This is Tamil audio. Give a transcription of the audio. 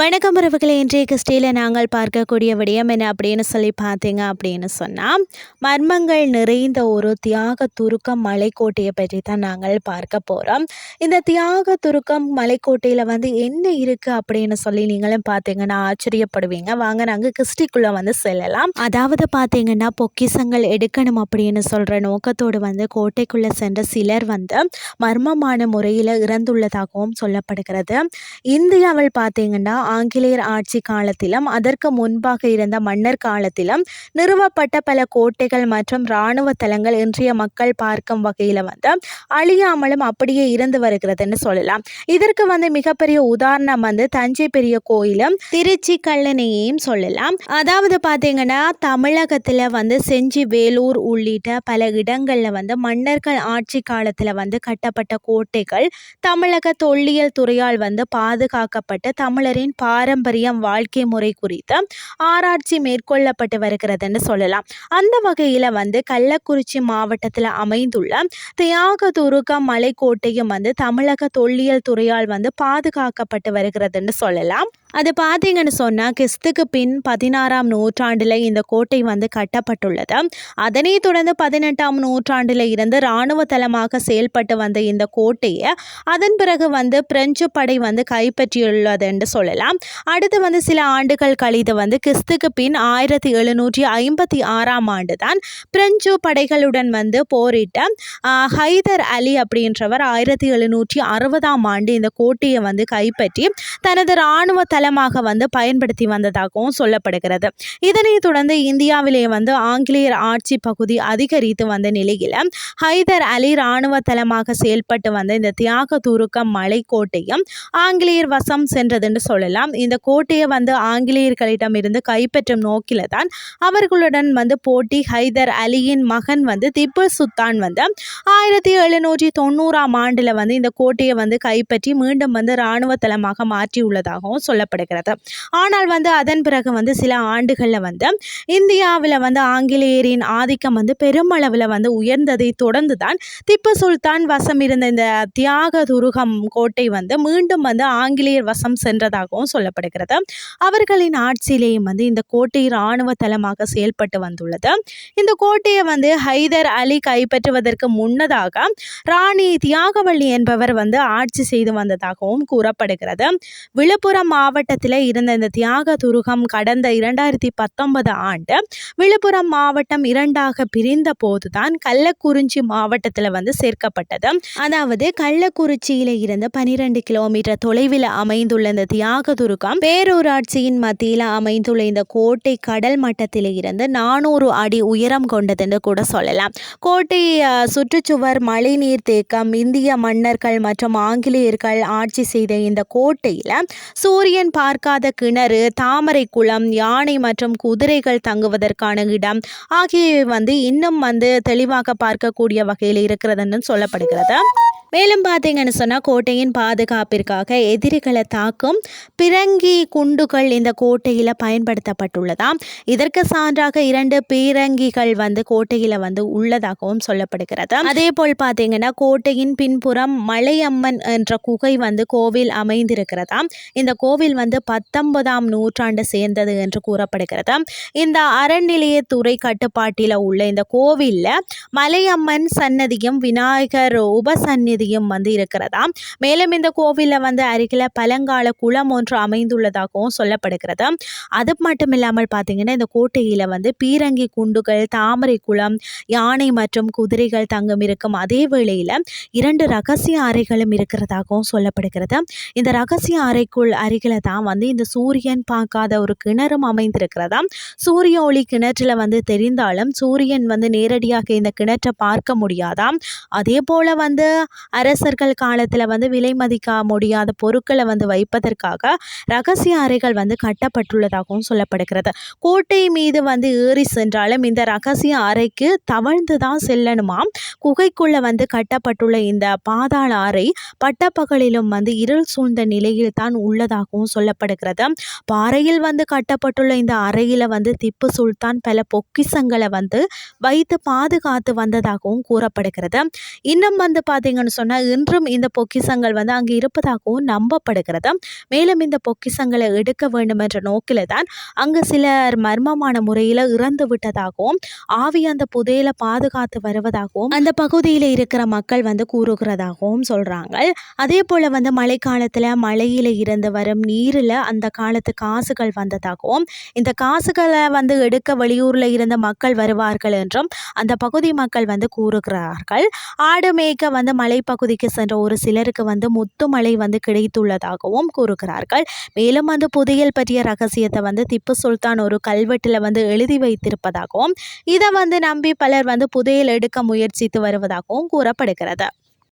வணக்கம் உறவுகளை. இன்றைய கிறிஸ்டியில் நாங்கள் பார்க்கக்கூடிய விடயம் என்ன அப்படின்னு சொல்லி பார்த்தீங்க அப்படின்னு சொன்னால் மர்மங்கள் நிறைந்த ஒரு தியாக துருக்கம் மலைக்கோட்டையை பற்றி தான் நாங்கள் பார்க்க போகிறோம் இந்த தியாக துருக்கம் மலைக்கோட்டையில் வந்து என்ன இருக்குது அப்படின்னு சொல்லி நீங்களும் பார்த்தீங்கன்னா ஆச்சரியப்படுவீங்க. வாங்க நாங்கள் கிறிஸ்டிக்குள்ளே வந்து செல்லலாம். அதாவது பார்த்தீங்கன்னா பொக்கிசங்கள் எடுக்கணும் அப்படின்னு சொல்கிற நோக்கத்தோடு வந்து கோட்டைக்குள்ளே சென்ற சிலர் வந்து மர்மமான முறையில் இறந்துள்ளதாகவும் சொல்லப்படுகிறது. இந்தியாவில் பார்த்தீங்கன்னா ஆங்கிலேயர் ஆட்சி காலத்திலும் அதற்கு முன்பாக இருந்த மன்னர் காலத்திலும் நிறுவப்பட்ட பல கோட்டைகள் மற்றும் இராணுவ தலங்கள் இன்றைய மக்கள் பார்க்கும் வகையில் வந்து அழியாமலும் அப்படியே இருந்து வருகிறதுன்னு சொல்லலாம். இதற்கு வந்து மிகப்பெரிய உதாரணம் வந்து தஞ்சை பெரிய கோயிலும் திருச்சி கல்லணையையும் சொல்லலாம். அதாவது பார்த்தீங்கன்னா தமிழகத்தில் வந்து செஞ்சி வேலூர் உள்ளிட்ட பல இடங்களில் வந்து மன்னர்கள் ஆட்சி காலத்தில் வந்து கட்டப்பட்ட கோட்டைகள் தமிழக தொல்லியல் துறையால் வந்து பாதுகாக்கப்பட்டு தமிழரின் பாரம்பரியம் வாழ்க்கை முறை குறித்து ஆராய்ச்சி மேற்கொள்ளப்பட்டு வருகிறதுன்னு சொல்லலாம். அந்த வகையில் வந்து கள்ளக்குறிச்சி மாவட்டத்தில் அமைந்துள்ள தியாகதுருகம் மலைக்கோட்டையும் வந்து தமிழக தொல்லியல் துறையால் வந்து பாதுகாக்கப்பட்டு வருகிறதுன்னு சொல்லலாம். அது பார்த்தீங்கன்னு சொன்னால் கிறிஸ்துக்கு பின் பதினாறாம் நூற்றாண்டில் இந்த கோட்டை வந்து கட்டப்பட்டுள்ளது. அதனைத் தொடர்ந்து பதினெட்டாம் நூற்றாண்டில் இருந்து இராணுவ தளமாக செயல்பட்டு வந்த இந்த கோட்டையை அதன் பிறகு வந்து பிரெஞ்சு படை வந்து கைப்பற்றியுள்ளது என்று சொல்லலாம். அடுத்து வந்து சில ஆண்டுகள் கழித்து வந்து கிறிஸ்துக்கு பின் ஆயிரத்தி எழுநூற்றி ஐம்பத்தி ஆறாம் ஆண்டு தான் பிரெஞ்சு படைகளுடன் வந்து போரிட்ட ஹைதர் அலி அப்படின்றவர் ஆயிரத்தி எழுநூற்றி அறுபதாம் ஆண்டு இந்த கோட்டையை வந்து கைப்பற்றி தனது இராணுவ தளமாக வந்து பயன்படுத்தி வந்ததாகவும் சொல்லப்படுகிறது. இதனைத் தொடர்ந்து இந்தியாவிலே வந்து ஆங்கிலேயர் ஆட்சி பகுதி அதிகரித்து வந்த நிலையில் ஹைதர் அலி இராணுவ தளமாக செயல்பட்டு வந்த இந்த தியாக துருக்கம் மலைக்கோட்டையும் ஆங்கிலேயர் வசம் சென்றதுன்னு சொல்லலாம். இந்த கோட்டையை வந்து ஆங்கிலேயர்களிடம் இருந்து கைப்பற்றும் நோக்கில தான் அவர்களுடன் வந்து போட்டி. ஹைதர் அலியின் மகன் வந்து திப்பு சுல்தான் வந்து ஆயிரத்தி எழுநூற்றி தொண்ணூறாம் ஆண்டில் வந்து இந்த கோட்டையை வந்து கைப்பற்றி மீண்டும் வந்து இராணுவ தளமாக மாற்றியுள்ளதாகவும் சொல்லப்படுகிறது. ஆனால் வந்து அதன் பிறகு வந்து சில ஆண்டுகளில் வந்து இந்தியாவில் வந்து ஆங்கிலேயரின் ஆதிக்கம் வந்து பெருமளவில் வந்து உயர்ந்ததை தொடர்ந்து தான் திப்பு சுல்தான் வசம் இருந்த இந்த தியாக துருகம் கோட்டை வந்து மீண்டும் வந்து ஆங்கிலேயர் வசம் சென்றதாகவும் சொல்லப்படுகிறது. அவர்களின் ஆட்சியிலேயும் வந்து இந்த கோட்டை இராணுவ தளமாக செயல்பட்டு வந்துள்ளது. இந்த கோட்டையை வந்து ஹைதர் அலி கைப்பற்றுவதற்கு முன்னதாக ராணி தியாகவள்ளி என்பவர் வந்து ஆட்சி செய்து வந்ததாகவும் கூறப்படுகிறது. விழுப்புரம் மாவட்டத்தில் இருந்த இந்த தியாக துருகம் கடந்த இரண்டாயிரத்தி பத்தொன்பது ஆண்டு விழுப்புரம் மாவட்டம் இரண்டாக பிரிந்த போதுதான் கள்ளக்குறிச்சி மாவட்டத்தில் வந்து சேர்க்கப்பட்டது. அதாவது கள்ளக்குறிச்சியில இருந்து பனிரெண்டு கிலோமீட்டர் தொலைவில் அமைந்துள்ள இந்த தியாக துருகம் பேரூராட்சியின் மத்தியில் அமைந்துள்ள இந்த கோட்டை கடல் மட்டத்தில் இருந்து நானூறு அடி உயரம் கொண்டதுன்னு கூட சொல்லலாம். கோட்டை சுற்றுச்சுவர் மழைநீர் தேக்கம் இந்திய மன்னர்கள் மற்றும் ஆங்கிலேயர்கள் ஆட்சி செய்த இந்த கோட்டையில் சூரியன் பார்க்காத கிணறு தாமரை குளம் யானை மற்றும் குதிரைகள் தங்குவதற்கான இடம் ஆகியவை வந்து இன்னும் வந்து தெளிவாக பார்க்கக்கூடிய வகையில் இருக்கிறதுன்னு சொல்லப்படுகிறது. மேலும் பார்த்தீங்கன்னு சொன்னால் கோட்டையின் பாதுகாப்பிற்காக எதிரிகளை தாக்கும் பிறங்கி குண்டுகள் இந்த கோட்டையில் பயன்படுத்தப்பட்டுள்ளதாம். இதற்கு சான்றாக இரண்டு பீரங்கிகள் வந்து கோட்டையில் வந்து உள்ளதாகவும் சொல்லப்படுகிறது. அதே போல் பார்த்தீங்கன்னா கோட்டையின் பின்புறம் மலையம்மன் என்ற குகை வந்து கோவில் அமைந்திருக்கிறதாம். இந்த கோவில் வந்து பத்தொன்பதாம் நூற்றாண்டு சேர்ந்தது என்று கூறப்படுகிறது. இந்த அறநிலையத்துறை கட்டுப்பாட்டில் உள்ள இந்த கோவிலில் மலையம்மன் சன்னதியும் விநாயகர் உபசன்னதியும் வந்து இருக்கிறதாம். மேலும் இந்த கோவிலில் வந்து அருகில் பழங்கால குளம் ஒன்று அமைந்துள்ளதாகவும் சொல்லப்படுகிறது. அது மட்டும் இல்லாமல் பார்த்தீங்கன்னா இந்த கோட்டையில் வந்து பீரங்கி குண்டுகள் தாமரை குளம் யானை மற்றும் குதிரைகள் தங்கும் இருக்கும். அதே வேளையில் இரண்டு ரகசிய அறைகளும் இருக்கிறதாகவும் சொல்லப்படுகிறது. இந்த ரகசிய அறைக்குள் அருகில் தான் வந்து இந்த சூரியன் பார்க்காத ஒரு கிணறும் அமைந்திருக்கிறதா? சூரிய ஒளி கிணற்றில் வந்து தெரிந்தாலும் சூரியன் வந்து நேரடியாக இந்த கிணற்றை பார்க்க முடியாதாம் அதே போல் வந்து அரசர்கள் காலத்தில் வந்து விலை மதிக்க முடியாத பொருட்களை வந்து வைப்பதற்காக ரகசிய அறைகள் வந்து கட்டப்பட்டுள்ளதாகவும் சொல்லப்படுகிறது. கோட்டை மீது வந்து ஏறி சென்றாலும் இந்த ரகசிய அறைக்கு தவழ்ந்து தான் செல்லணுமாம். குகைக்குள்ளே வந்து கட்டப்பட்டுள்ள இந்த பாதாள அறை பட்டப்பகலிலும் வந்து இருள் சூழ்ந்த நிலையில் தான் உள்ளதாகவும் சொல்லப்படுகிறது. பாறையில் வந்து கட்டப்பட்டுள்ள இந்த அறையில் வந்து திப்பு சுல்தான் பல பொக்கிசங்களை வந்து வைத்து பாதுகாத்து வந்ததாகவும் கூறப்படுகிறது. இன்னும் வந்து பார்த்தீங்கன்னு சொன்னால் இன்றும் இந்த பொக்கிசங்கள் வந்து அங்கே இருப்பதாகவும் நம்பப்படுகிறது. மேலும் இந்த பொக்கிஷங்களை எடுக்க வேண்டும் என்ற நோக்கில் தான் அங்கு சிலர் மர்மமான முறையில் இறந்து விட்டதாகவும் ஆவி அந்த புதையலை பாதுகாத்து வருவதாகவும் அந்த பகுதியில் இருக்கிற மக்கள் வந்து கூறுகிறதாகவும் சொல்கிறாங்க அதே போல் வந்து மழைக்காலத்தில் மழையில் இருந்து வரும் நீரில் அந்த காலத்து காசுகள் வந்ததாகவும் இந்த காசுகளை வந்து எடுக்க வெளியூரில் இருந்த மக்கள் வருவார்கள் என்றும் அந்த பகுதி மக்கள் வந்து கூறுகிறார்கள். ஆடு மேய்க்க வந்து மலைப்பகுதிக்கு சென்ற ஒரு சிலருக்கு வந்து முத்து மலை வந்து கிடைத்துள்ளதாகவும் கூறுகிறார்கள். மேலும் வந்து புதையல் பற்றிய ரகசியத்தை வந்து திப்பு சுல்தான் ஒரு கல்வெட்டில் வந்து எழுதி வைத்திருப்பதாகவும் இதை வந்து நம்பி பலர் வந்து புதையல் எடுக்க முயற்சித்து வருவதாகவும் கூறப்படுகிறது.